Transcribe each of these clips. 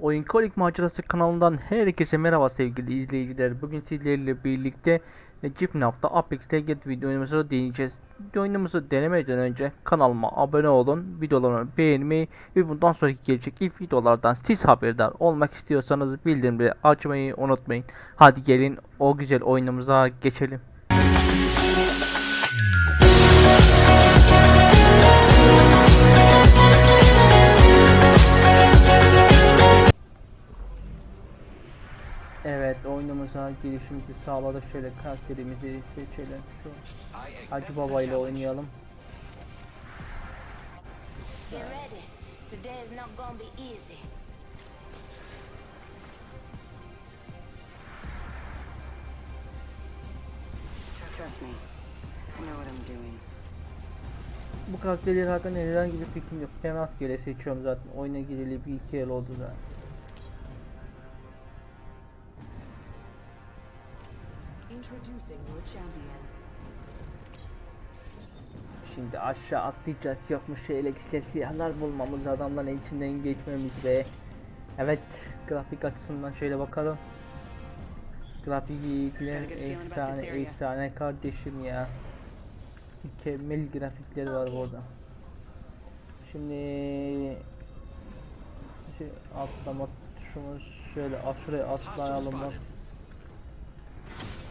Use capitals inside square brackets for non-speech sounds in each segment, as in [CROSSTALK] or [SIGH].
Oyun Macerası kanalından herkese merhaba sevgili izleyiciler. Bugün sizlerle birlikte e, Cifnaf'ta Apex Legends videomuzu deneyeceğiz. Oyunumuzu denemeden önce kanalıma abone olun, videolarımı beğenmeyi ve bundan sonraki gelecek ilk videolardan siz haberdar olmak istiyorsanız bildirimleri açmayı unutmayın. Hadi gelin o güzel oyunumuza geçelim. Evet oyunumuza girişimizi sağladık. Şöyle karakterimizi seçelim. Şu Hacı Baba ile oynayalım. Bu karakterleri hakkında herhangi bir fikrim yok. Ben rastgele seçiyorum zaten. Oyuna gireli bir iki yıl oldu da. Şimdi aşağı atlayacağız. Yokmuş şöyle güzel silahlar bulmamız, adamların içinden geçmemiz ve evet grafik açısından şöyle bakalım. Grafikler efsane efsane kardeşim ya. Mükemmel grafikleri var burada. Şimdi şey atlama tuşumuz şöyle şuraya atlayalım bak.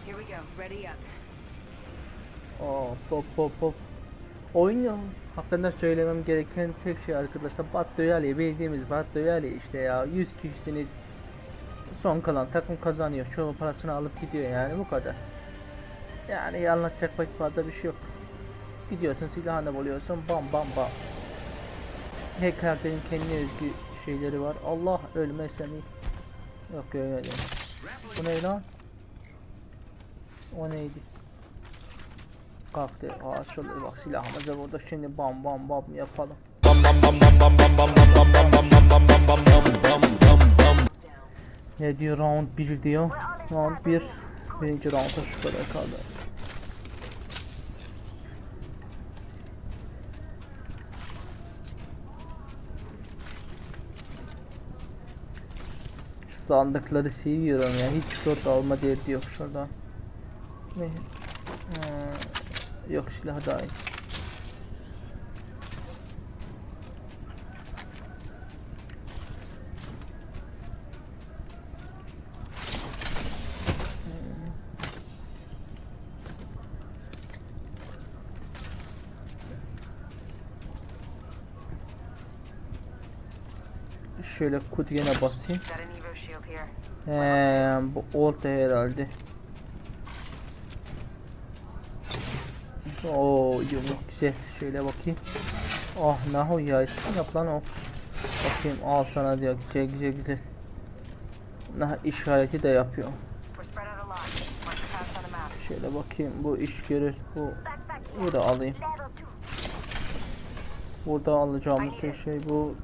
Here we go. Ready up. Oh, pop pop pop. Oyun hakkında söylemem gereken tek şey arkadaşlar Battle Royale bildiğimiz Battle Royale işte ya 100 kişisiniz son kalan takım kazanıyor çoğu parasını alıp gidiyor yani bu kadar. Yani anlatacak fazla bir şey yok. Gidiyorsun silahını buluyorsun bam bam bam. Her karakterin kendine özgü şeyleri var. Allah ölmezsem iyi. Yok ölmedim bu ne lan o neydi kalktı. Aa şöyle bak silahımızı burada şimdi bam bam bam yapalım. Ne diyor round 1 diyor. Round 1. Birinci roundda şu kadar kaldı. Sandıkları seviyorum ya. Hiç slot alma derdi yok şurada. Ne? Ee, yok silah daha iyi. Şöyle kutuya basayım. Ee, bu olta herhalde. Oo yumruk güzel. Şöyle bakayım. Ah nahu ya yap lan o. Bakayım al sana diyor güzel güzel güzel. Nah işareti de yapıyor. Şöyle bakayım bu iş görür. Bu bu da alayım. Burada alacağımız tek şey bu.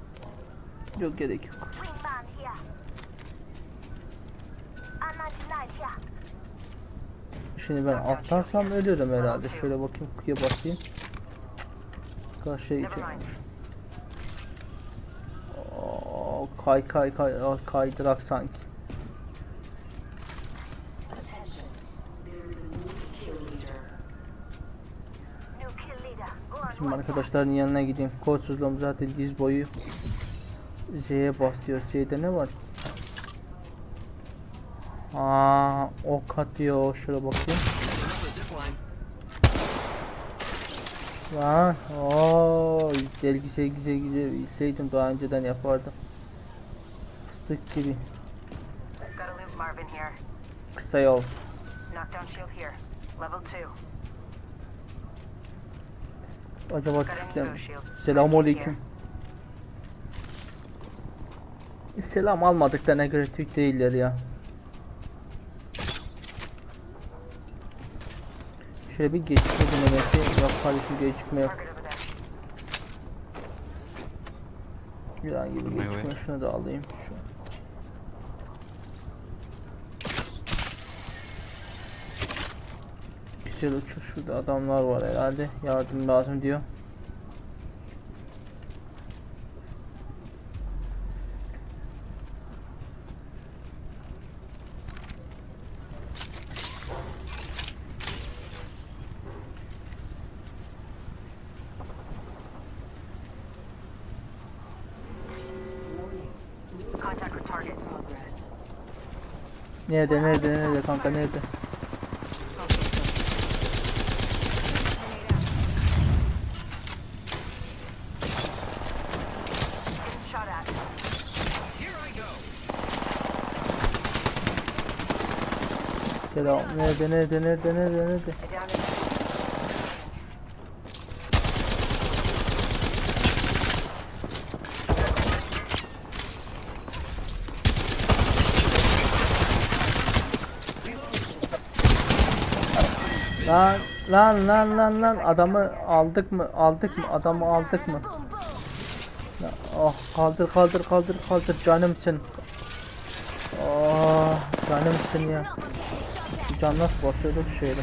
Yok gerek yok. Wingman here. I'm 99 here. Şimdi ben atlarsam ölürüm herhalde. Şöyle bakayım kutuya basayım. Karşıya geçiyormuş. Kay kay kay Aa, kaydırak sanki. Şimdi arkadaşların yanına gideyim. Kodsuzluğum zaten diz boyu. Z'ye bas diyor. Z'de ne var? Aa, ok atıyor. Şöyle bakayım. Lan, ooo, güzel güzel güzel güzel. Bilseydim daha önceden yapardım. Fıstık gibi. Kısa yol. Knockdown shield here. Level 2. Acaba Evo shield. Selamünaleyküm. Selam almadıklarına göre Türk değiller ya. Şöyle bir geçme denemesi yok kardeşim gecikme yok. Yılan gibi My gecikme şunu da alayım. Şu. Güzel uçuş şurada adamlar var herhalde yardım lazım diyor. Nerede nerede nerede kanka nerede? Getting shot at. Selam. Nerede nerede nerede nerede nerede? Lan lan lan lan lan adamı aldık mı aldık mı adamı aldık mı? Oh kaldır kaldır kaldır kaldır canımsın. Oh canımsın ya. Can nasıl basıyordu bu şeyle?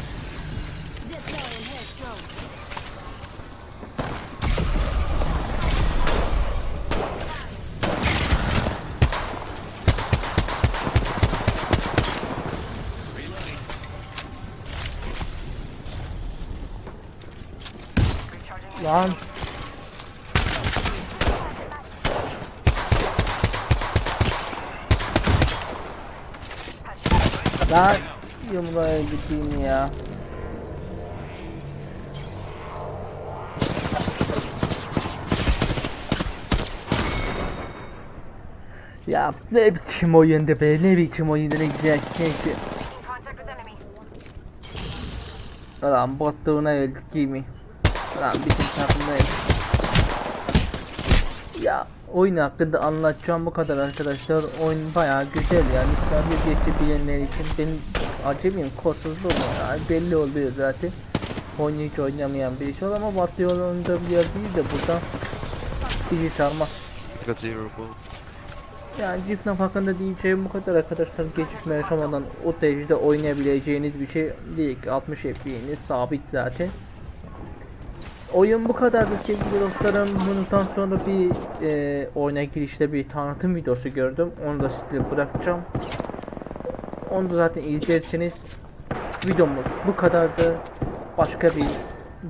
Lan. Lan yumruğa gideyim ya. Ya ne biçim oyundu be ne biçim oyundu ne güzel neyse. Lan botluğuna öldük değil mi? Lan bizim takımdayız. Ya oyun hakkında anlatacağım bu kadar arkadaşlar. Oyun bayağı güzel yani. Sadece geçti bilenler için benim acemiyim kodsuzluğum ya. Belli oluyor zaten. Oyunu hiç oynamayan birisi ol ama Batı yolunda bir yer değil de burada bizi sarmaz. Yani Cifnaf hakkında diyeceğim bu kadar arkadaşlar geçişme yaşamadan o derecede oynayabileceğiniz bir şey değil. 60 FPS'iniz sabit zaten. Oyun bu kadardı sevgili dostlarım. Bundan sonra bir e, oyuna girişte bir tanıtım videosu gördüm. Onu da size bırakacağım. Onu da zaten izlersiniz. Videomuz bu kadardı. Başka bir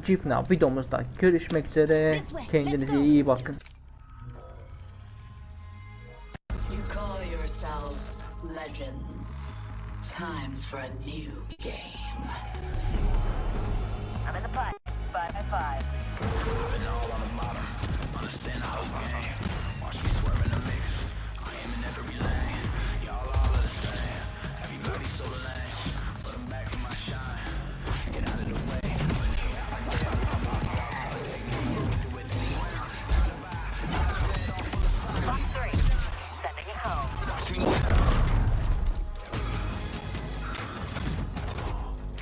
Cifna videomuzda görüşmek üzere. Kendinize iyi bakın. Time for a new game. five. I've been all on the bottom. Understand the whole game. Watch me swerve in the mix. I am in every lane. Y'all all are the same. Everybody so lame. Back in my shine. Get out of the way. Home.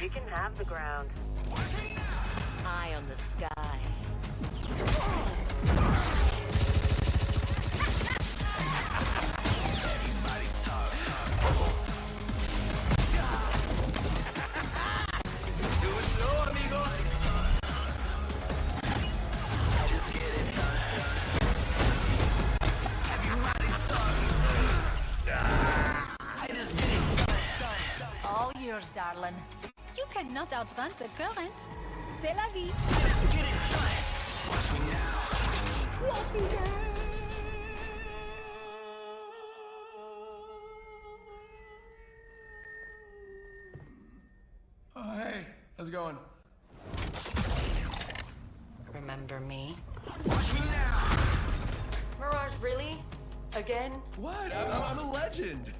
You can have the ground. Eye on the sky. All yours, darling. You cannot outrun the current. C'est la vie. Let's get it. Watch me now. Watch me now. Oh, hey, how's it going? Remember me? Watch me now! Mirage, really? Again? What? I'm, I'm a legend,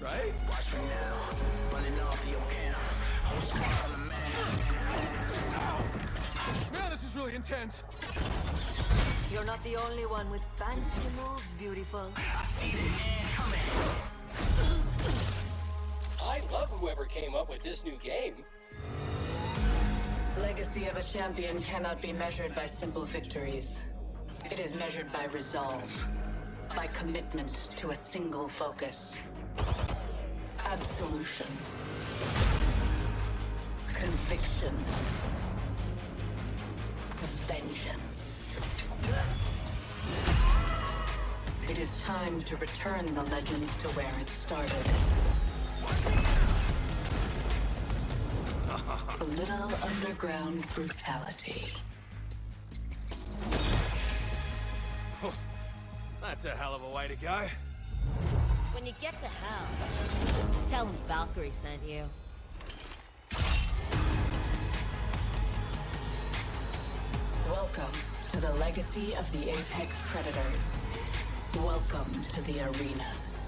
right? Watch me now, running off the old intense. You're not the only one with fancy moves, beautiful. I see the man coming. I love whoever came up with this new game. Legacy of a champion cannot be measured by simple victories. It is measured by resolve, by commitment to a single focus. Absolution. Conviction. Vengeance. It is time to return the legends to where it started. A little underground brutality. [LAUGHS] That's a hell of a way to go. When you get to hell, tell him Valkyrie sent you. The legacy of the Apex Predators. Welcome to the arenas.